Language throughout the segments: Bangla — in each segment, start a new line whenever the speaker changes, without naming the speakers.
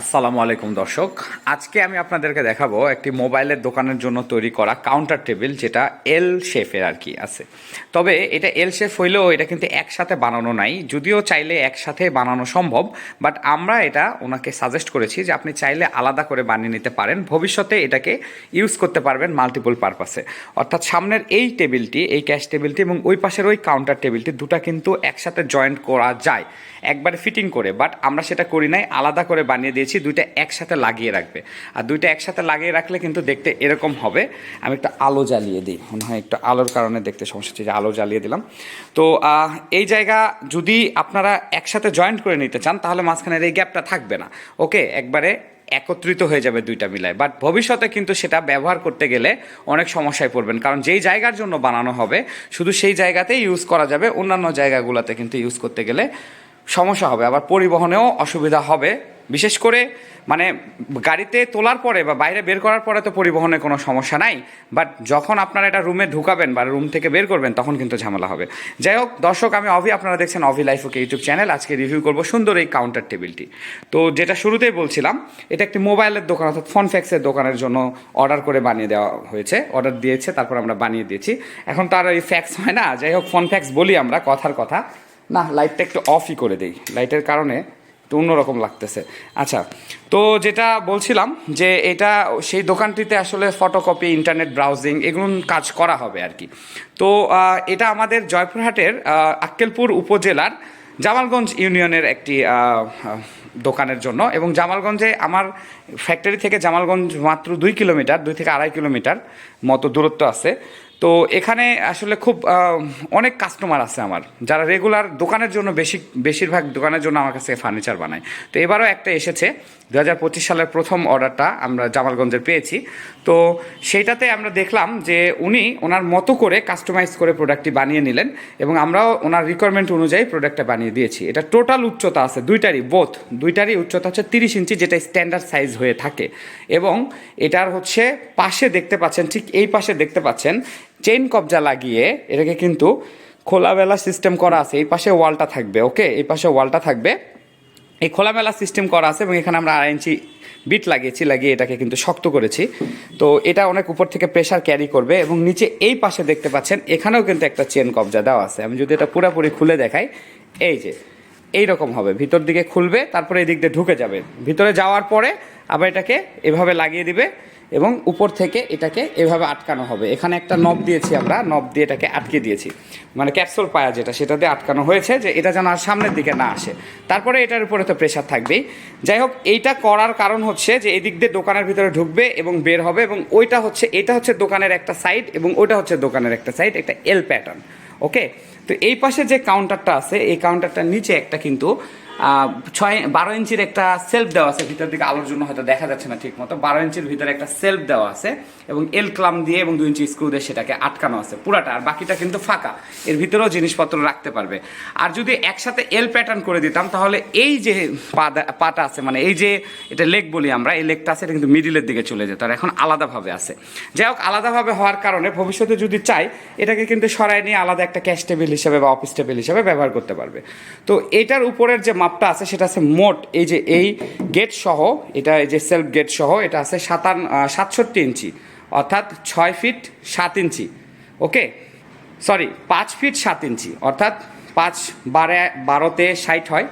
আসসালামু আলাইকুম দর্শক। আজকে আমি আপনাদেরকে দেখাবো একটি মোবাইলের দোকানের জন্য তৈরি করা কাউন্টার টেবিল যেটা এল শেফের আর কি আছে। তবে এটা এল শেফ হইলেও এটা কিন্তু একসাথে বানানো নাই। যদিও চাইলে একসাথে বানানো সম্ভব বাট আমরা এটা ওনাকে সাজেস্ট করেছি যে আপনি চাইলে আলাদা করে বানিয়ে নিতে পারেন। ভবিষ্যতে এটাকে ইউজ করতে পারবেন মাল্টিপল পারপাসে অর্থাৎ সামনের এই টেবিলটি এই ক্যাশ টেবিলটি এবং ওই পাশের ওই কাউন্টার টেবিলটি দুটা কিন্তু একসাথে জয়েন্ট করা যায়। একবারে ফিটিং করে বাট আমরা সেটা করি নাই, আলাদা করে বানিয়ে দিয়েছি দুইটা একসাথে লাগিয়ে রাখবে। আর দুইটা একসাথে লাগিয়ে রাখলে কিন্তু দেখতে এরকম হবে। আমি একটা আলো জ্বালিয়ে দিই। মনে হয় একটু আলোর কারণে দেখতে সমস্যা হচ্ছে যে আলো জ্বালিয়ে দিলাম। তো এই জায়গা যদি আপনারা একসাথে জয়েন্ট করে নিতে চান, তাহলে মাঝখানের এই গ্যাপটা থাকবে না। ওকে? একবারে একত্রিত হয়ে যাবে দুইটা মিলায়। বাট ভবিষ্যতে কিন্তু সেটা ব্যবহার করতে গেলে অনেক সমস্যায় পড়বেন। কারণ যেই জায়গার জন্য বানানো হবে, শুধু সেই জায়গাতেই ইউজ করা যাবে। অন্যান্য জায়গাগুলোতে কিন্তু ইউজ করতে গেলে সমস্যা হবে। আবার পরিবহনেও অসুবিধা হবে। বিশেষ করে মানে গাড়িতে তোলার পরে বা বাইরে বের করার পরে তো পরিবহনে কোনো সমস্যা নাই বাট যখন আপনারা এটা রুমে ঢুকাবেন বা রুম থেকে বের করবেন, তখন কিন্তু ঝামেলা হবে। যাই হোক, দর্শক, আমি অভি, আপনারা দেখছেন Abhi life okay YouTube channel আজকে রিভিউ করব সুন্দর এই কাউন্টার টেবিলটি তো যেটা শুরুতেই বলছিলাম, এটা একটি মোবাইলের দোকান, অর্থাৎ ফোন ফ্যাক্সের দোকানের জন্য অর্ডার করে বানিয়ে দেওয়া হয়েছে। অর্ডার দিয়েছে, তারপর আমরা বানিয়ে দিয়েছি। এখন তার ওই ফ্যাক্স হয় না। যাই হোক ফোন ফ্যাক্স বলি আমরা, কথার কথা। না লাইটটা একটু অফই করে দিই। লাইটের কারণে একটু অন্যরকম লাগতেছে। আচ্ছা তো যেটা বলছিলাম যে এটা সেই দোকানটিতে আসলে ফটোকপি ইন্টারনেট ব্রাউজিং এগুলো কাজ করা হবে আর কি। তো এটা আমাদের জয়পুরহাটের আক্কেলপুর উপজেলার জামালগঞ্জ ইউনিয়নের একটি দোকানের জন্য এবং জামালগঞ্জে আমার ফ্যাক্টরি থেকে জামালগঞ্জ মাত্র দুই কিলোমিটার, দুই থেকে আড়াই কিলোমিটার মতো দূরত্ব আছে। তো এখানে আসলে খুব অনেক কাস্টমার আছে আমার, যারা রেগুলার দোকানের জন্য বেশি, বেশিরভাগ দোকানের জন্য আমার কাছে ফার্নিচার বানায়। তো এবারও একটা এসেছে দু হাজার পঁচিশ সালের প্রথম অর্ডারটা আমরা জামালগঞ্জের পেয়েছি। তো সেইটাতে আমরা দেখলাম যে উনি ওনার মতো করে কাস্টমাইজ করে প্রোডাক্টটি বানিয়ে নিলেন এবং আমরাও ওনার রিকোয়ারমেন্ট অনুযায়ী প্রোডাক্টটা বানিয়ে দিয়েছি। এটা টোটাল উচ্চতা আছে দুইটারই বোথ দুইটারই উচ্চতা হচ্ছে তিরিশ ইঞ্চি যেটা স্ট্যান্ডার্ড সাইজ হয়ে থাকে। এবং এটার হচ্ছে পাশে দেখতে পাচ্ছেন, ঠিক এই পাশে দেখতে পাচ্ছেন চেইন কবজা লাগিয়ে এটাকে কিন্তু খোলাবেলা সিস্টেম করা আছে। এই পাশে ওয়ালটা থাকবে ওকে এই পাশে ওয়ালটা থাকবে। এই খোলামেলা সিস্টেম করা আছে এবং এখানে আমরা আড়াই ইঞ্চি বিট লাগিয়েছি, লাগিয়ে এটাকে কিন্তু শক্ত করেছি। তো এটা অনেক উপর থেকে প্রেশার ক্যারি করবে এবং নিচে এই পাশে দেখতে পাচ্ছেন, এখানেও কিন্তু একটা চেন কবজা দেওয়া আছে। আমি যদি এটা পুরোপুরি খুলে দেখাই, এই যে এই রকম হবে। ভিতর দিকে খুলবে, তারপরে এই দিক দিয়ে ঢুকে যাবে। ভিতরে যাওয়ার পরে আবার এটাকে এভাবে লাগিয়ে দিবে। এবং উপর থেকে এটাকে এভাবে আটকানো হবে। এখানে একটা নব দিয়েছি আমরা নব দিয়ে এটাকে আটকে দিয়েছি। মানে ক্যাপসুল পায়া যেটা, সেটা দিয়ে আটকানো হয়েছে যে এটা যেন আর সামনের দিকে না আসে। তারপরে এটার উপরে তো প্রেশার থাকবেই। যাই হোক, এইটা করার কারণ হচ্ছে যে এই দিক দিয়ে দোকানের ভিতরে ঢুকবে এবং বের হবে এবং ওইটা হচ্ছে, এটা হচ্ছে দোকানের একটা সাইড এবং ওইটা হচ্ছে দোকানের একটা সাইড একটা এল প্যাটার্ন ওকে তো এই পাশে যে কাউন্টারটা আছে, এই কাউন্টারটার নিচে একটা কিন্তু ছয় বারো ইঞ্চির একটা সেলফ দেওয়া আছে, ভিতর দিকে আলোর জন্য হয়তো দেখা যাচ্ছে না ঠিক মতো বারো ইঞ্চির ভিতরে একটা সেলফ দেওয়া আছে এবং এল ক্লাম দিয়ে এবং দুই ইঞ্চি স্ক্রু দিয়ে সেটাকে আটকানো আছে, পুরাটা। আর বাকিটা কিন্তু ফাঁকা। এর ভিতরেও জিনিসপত্র রাখতে পারবে। আর যদি একসাথে এল প্যাটার্ন করে দিতাম, তাহলে এই যে পাটা আছে মানে এই যে এটা লেগ বলি আমরা, এই লেগটা আছে, এটা কিন্তু মিডিলের দিকে চলে যেত আর এখন আলাদাভাবে আছে। যাই হোক, আলাদাভাবে হওয়ার কারণে ভবিষ্যতে যদি চাই, এটাকে কিন্তু সরাই নিয়ে আলাদা একটা ক্যাশ টেবিল হিসেবে বা অফিস টেবিল হিসেবে ব্যবহার করতে পারবে। তো এটার উপরের যে মাপটা আছে, সেটা আছে মোট এই যে এই গেট সহ, এটা এই যে সেলফ গেট সহ, এটা আছে সাতান সাতষট্টি ইঞ্চি, অর্থাৎ ছয় ফিট সাত ইঞ্চি ওকে সরি পাঁচ ফিট সাত ইঞ্চি, অর্থাৎ পাঁচ বারে, বারোতে ষাট হয়।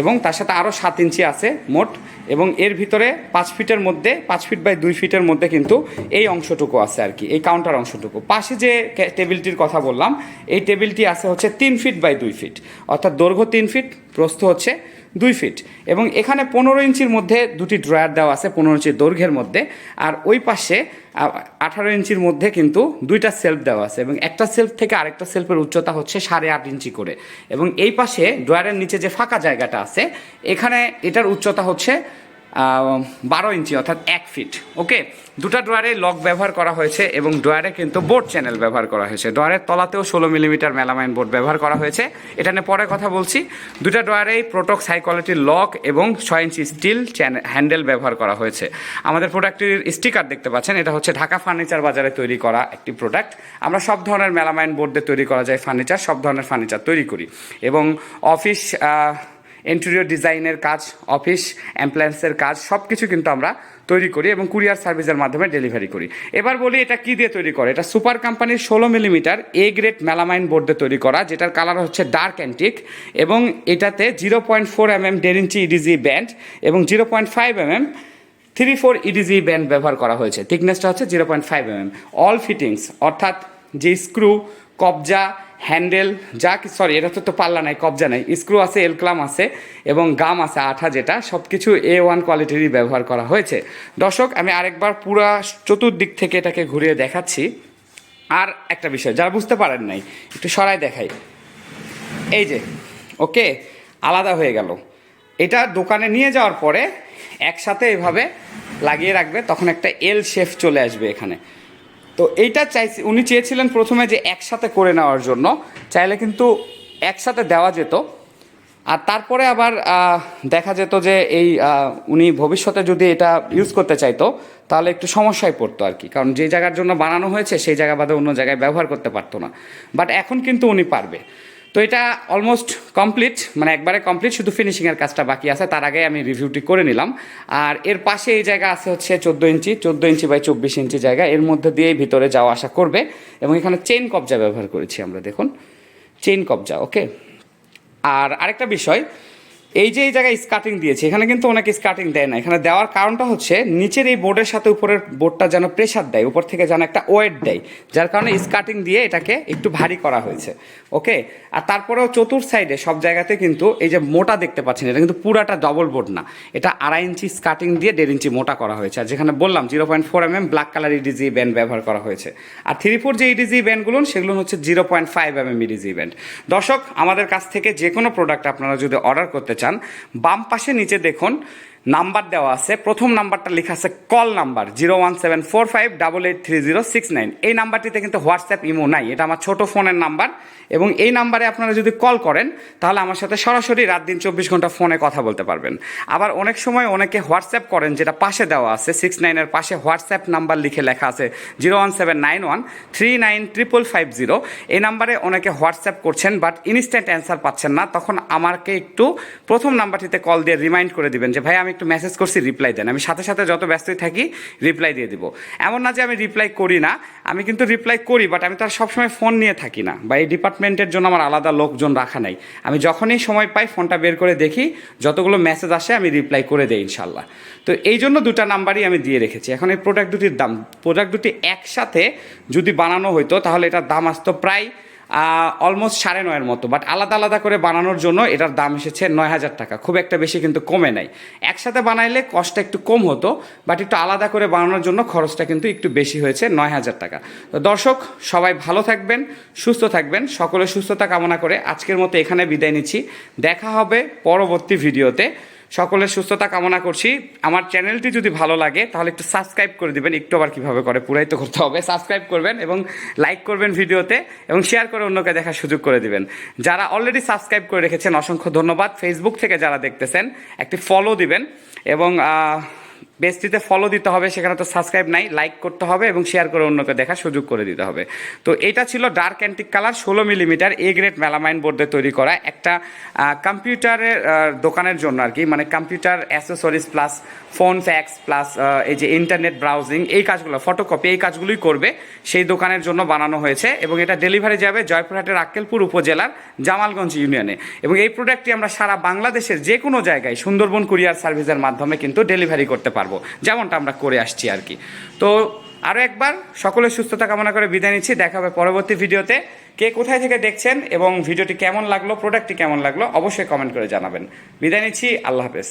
এবং তার সাথে আরও সাত ইঞ্চি আছে মোট, এবং এর ভিতরে পাঁচ ফিটের মধ্যে, পাঁচ ফিট বাই দুই ফিটের মধ্যে কিন্তু এই অংশটুকু আছে আর কি, এই কাউন্টার অংশটুকু। পাশে যে টেবিলটির কথা বললাম, এই টেবিলটি আছে হচ্ছে তিন ফিট বাই দুই ফিট, অর্থাৎ দৈর্ঘ্য তিন ফিট, প্রস্থ হচ্ছে দুই ফিট এবং এখানে পনেরো ইঞ্চির মধ্যে দুটি ড্রয়ার দেওয়া আছে, পনেরো ইঞ্চির দৈর্ঘ্যের মধ্যে। আর ওই পাশে আঠারো ইঞ্চির মধ্যে কিন্তু দুইটা সেলফ দেওয়া আছে এবং একটা সেলফ থেকে আরেকটা সেলফের উচ্চতা হচ্ছে সাড়ে আট ইঞ্চি করে। এবং এই পাশে ড্রয়ারের নিচে যে ফাঁকা জায়গাটা আছে, এখানে এটার উচ্চতা হচ্ছে বারো ইঞ্চি, অর্থাৎ এক ফিট ওকে দুটা ড্রয়ারে লক ব্যবহার করা হয়েছে এবং ড্রয়ারে কিন্তু বোর্ড চ্যানেল ব্যবহার করা হয়েছে। ড্রয়ারের তলাতেও ষোলো মিলিমিটার মেলামাইন বোর্ড ব্যবহার করা হয়েছে। এটা নিয়ে পরে কথা বলছি। দুটা ড্রয়ারেই প্রোটক্স হাই কোয়ালিটির লক এবং ছয় ইঞ্চি স্টিল হ্যান্ডেল ব্যবহার করা হয়েছে। আমাদের প্রোডাক্টটির স্টিকার দেখতে পাচ্ছেন। এটা হচ্ছে ঢাকা ফার্নিচার বাজারে তৈরি করা একটি প্রোডাক্ট আমরা সব ধরনের মেলামাইন বোর্ড তৈরি করা যায় ফার্নিচার সব ধরনের ফার্নিচার তৈরি করি। এবং অফিস ইন্টেরিয়র ডিজাইনের কাজ অফিস অ্যাম্প্লায়েন্সের কাজ সব কিছু কিন্তু আমরা তৈরি করি এবং কুরিয়ার সার্ভিসের মাধ্যমে ডেলিভারি করি। এবার বলি এটা কি দিয়ে তৈরি করে? এটা সুপার কোম্পানির ষোলো millimetre A grade melamine board দিয়ে তৈরি করা, যেটার কালার হচ্ছে ডার্ক অ্যান্টিক এবং এটাতে zero point four M M দেড় ইঞ্চি ইডিজি ব্যান্ড এবং zero point five M M three four edge band ব্যবহার করা হয়েছে। থিকনেসটা হচ্ছে zero point five M M all fittings অর্থাৎ যে স্ক্রু কবজা হ্যান্ডেল, যা কি সরি এটা তো তো পাল্লা নাই, কবজা নাই। স্ক্রু আছে, এলক্লাম আছে, এবং গাম আছে, আঠা যেটা সব কিছু এ ওয়ান কোয়ালিটিরই ব্যবহার করা হয়েছে। দর্শক, আমি আরেকবার পুরা চতুর্দিক থেকে এটাকে ঘুরিয়ে দেখাচ্ছি। আর একটা বিষয়, যারা বুঝতে পারেন নাই, একটু সরাই দেখাই। এই যে, ওকে, আলাদা হয়ে গেল। এটা দোকানে নিয়ে যাওয়ার পরে, একসাথে এভাবে লাগিয়ে রাখবে, তখন একটা এল শেফ চলে আসবে এখানে। তো এইটা চাইছি, উনি চেয়েছিলেন প্রথমে যে একসাথে করে নেওয়ার জন্য, চাইলে কিন্তু একসাথে দেওয়া যেত। আর তারপরে আবার দেখা যেত যে এই উনি ভবিষ্যতে যদি এটা ইউজ করতে চাইতো, তাহলে একটু সমস্যায় পড়তো আর কি। কারণ যে জায়গার জন্য বানানো হয়েছে, সেই জায়গা বাদে অন্য জায়গায় ব্যবহার করতে পারতো না। বাট এখন কিন্তু উনি পারবে। তো এটা অলমোস্ট কমপ্লিট মানে একবারে কমপ্লিট শুধু ফিনিশিংয়ের কাজটা বাকি আছে, তার আগে আমি রিভিউটি করে নিলাম। আর এর পাশে এই জায়গা আছে হচ্ছে চোদ্দ ইঞ্চি চোদ্দ ইঞ্চি বাই চব্বিশ ইঞ্চি জায়গা, এর মধ্যে দিয়েই ভিতরে যাওয়া আসা করবে। এবং এখানে চেন কবজা ব্যবহার করেছি আমরা, দেখুন। চেন কবজা ওকে আর আরেকটা বিষয় এই যে এই জায়গায় স্কার্টিং দিয়েছে, এখানে কিন্তু অনেক স্কার্টিং দেয় না। এখানে দেওয়ার কারণটা হচ্ছে, নিচের এই বোর্ডের সাথে উপরের বোর্ডটা যেন প্রেশার দেয়, উপর থেকে যেন একটা ওয়েট দেয়। যার কারণে স্কার্টিং দিয়ে এটাকে একটু ভারী করা হয়েছে। ওকে আর তারপরেও চতুর সাইডে সব জায়গাতে কিন্তু এই যে মোটা দেখতে পাচ্ছেন, এটা কিন্তু পুরাটা ডবল বোর্ড না। এটা আড়াই ইঞ্চি স্কার্টিং দিয়ে দেড় ইঞ্চি মোটা করা হয়েছে। আর যেখানে বললাম zero point four M M black colour edge band ব্যবহার করা হয়েছে। আর থ্রি ফোর যে ইডিজি ব্যান্ডগুলো সেগুলো হচ্ছে zero point five M M edge band দর্শক, আমাদের কাছ থেকে যে কোনো প্রোডাক্ট আপনারা যদি অর্ডার করতে চান। বাম পাশে নিচে দেখুন নাম্বার দেওয়া আছে। প্রথম নাম্বারটা লেখা আছে call number zero one seven four five double eight three zero six nine. এই নাম্বারটিতে কিন্তু হোয়াটসঅ্যাপ ইমো নাই। এটা আমার ছোট ফোনের নাম্বার এবং এই নাম্বারে আপনারা যদি কল করেন, তাহলে আমার সাথে সরাসরি রাত দিন চব্বিশ ঘণ্টা ফোনে কথা বলতে পারবেন। আবার অনেক সময় অনেকে হোয়াটসঅ্যাপ করেন, যেটা পাশে দেওয়া আছে, সিক্স নাইনের পাশে হোয়াটসঅ্যাপ নাম্বার লিখে লেখা আছে zero one seven nine one three nine triple five zero. এই নাম্বারে অনেকে হোয়াটসঅ্যাপ করছেন, বাট ইনস্ট্যান্ট অ্যান্সার পাচ্ছেন না। তখন আমাকে একটু প্রথম নাম্বারটিতে কল দিয়ে রিমাইন্ড করে দিবেন যে, ভাই, আমি একটু মেসেজ করছি রিপ্লাই দেন। আমি সাথে সাথে যত ব্যস্তই থাকি রিপ্লাই দিয়ে দিব। এমন না যে আমি রিপ্লাই করি না, আমি কিন্তু রিপ্লাই করি বাট আমি তো আর সবসময় ফোন নিয়ে থাকি না। বা এই ডিপার্টমেন্টের জন্য আমার আলাদা লোকজন রাখা নাই। আমি যখনই সময় পাই ফোনটা বের করে দেখি, যতগুলো মেসেজ আসে, আমি রিপ্লাই করে দেই ইনশাল্লাহ। তো এই জন্য দুটা নাম্বারই আমি দিয়ে রেখেছি। এখন এই প্রোডাক্ট দুটির দাম প্রোডাক্ট দুটি একসাথে যদি বানানো হইতো, তাহলে এটার দাম আসতো প্রায় অলমোস্ট সাড়ে নয়ের মতো বাট আলাদা আলাদা করে বানানোর জন্য এটার দাম এসেছে নয় হাজার টাকা। খুব একটা বেশি কিন্তু কমে নাই। একসাথে বানাইলে কষ্টটা একটু কম হতো বাট একটু আলাদা করে বানানোর জন্য খরচটা কিন্তু একটু বেশি হয়েছে নয় হাজার টাকা। তো দর্শক, সবাই ভালো থাকবেন, সুস্থ থাকবেন সকলের সুস্থতা কামনা করে আজকের মতো এখানে বিদায় নিচ্ছি। দেখা হবে পরবর্তী ভিডিওতে সকলের সুস্থতা কামনা করছি। আমার চ্যানেলটি যদি ভালো লাগে, তাহলে একটু সাবস্ক্রাইব করে দিবেন। একটু আবার কীভাবে করে, পুরাই তো করতে হবে। সাবস্ক্রাইব করবেন এবং লাইক করবেন ভিডিওতে এবং শেয়ার করে অন্যকে দেখার সুযোগ করে দিবেন। যারা অলরেডি সাবস্ক্রাইব করে রেখেছেন, অসংখ্য ধন্যবাদ। ফেসবুক থেকে যারা দেখতেছেন, একটি ফলো দিবেন এবং পেজটিতে ফলো দিতে হবে, সেখানে তো সাবস্ক্রাইব নাই লাইক করতে হবে এবং শেয়ার করে অন্যকে দেখার সুযোগ করে দিতে হবে। তো এটা ছিল ডার্ক অ্যান্টিক কালার ষোলো মিলিমিটার এ গ্রেড মেলামাইন বোর্ডে তৈরি করা একটা কম্পিউটারের দোকানের জন্য আর কি। মানে computer accessories plus phone fax plus এই যে ইন্টারনেট ব্রাউজিং এই কাজগুলো ফটোকপি এই কাজগুলোই করবে। সেই দোকানের জন্য বানানো হয়েছে এবং এটা ডেলিভারি যাবে জয়পুরহাটের আক্কেলপুর উপজেলার জামালগঞ্জ ইউনিয়নে এবং এই প্রোডাক্টটি আমরা সারা বাংলাদেশের যে কোনো জায়গায় সুন্দরবন কুরিয়ার সার্ভিসের মাধ্যমে কিন্তু ডেলিভারি করতে পারব। যেমনটা আমরা করে আসছি আর কি। তো আরও একবার সকলের সুস্থতা কামনা করে বিদায় নিচ্ছি। দেখা হবে পরবর্তী ভিডিওতে। কে কোথায় থেকে দেখছেন এবং ভিডিওটি কেমন লাগল প্রোডাক্টটি কেমন লাগল, অবশ্যই কমেন্ট করে জানাবেন। বিদায় নিচ্ছি। আল্লাহ হাফেজ।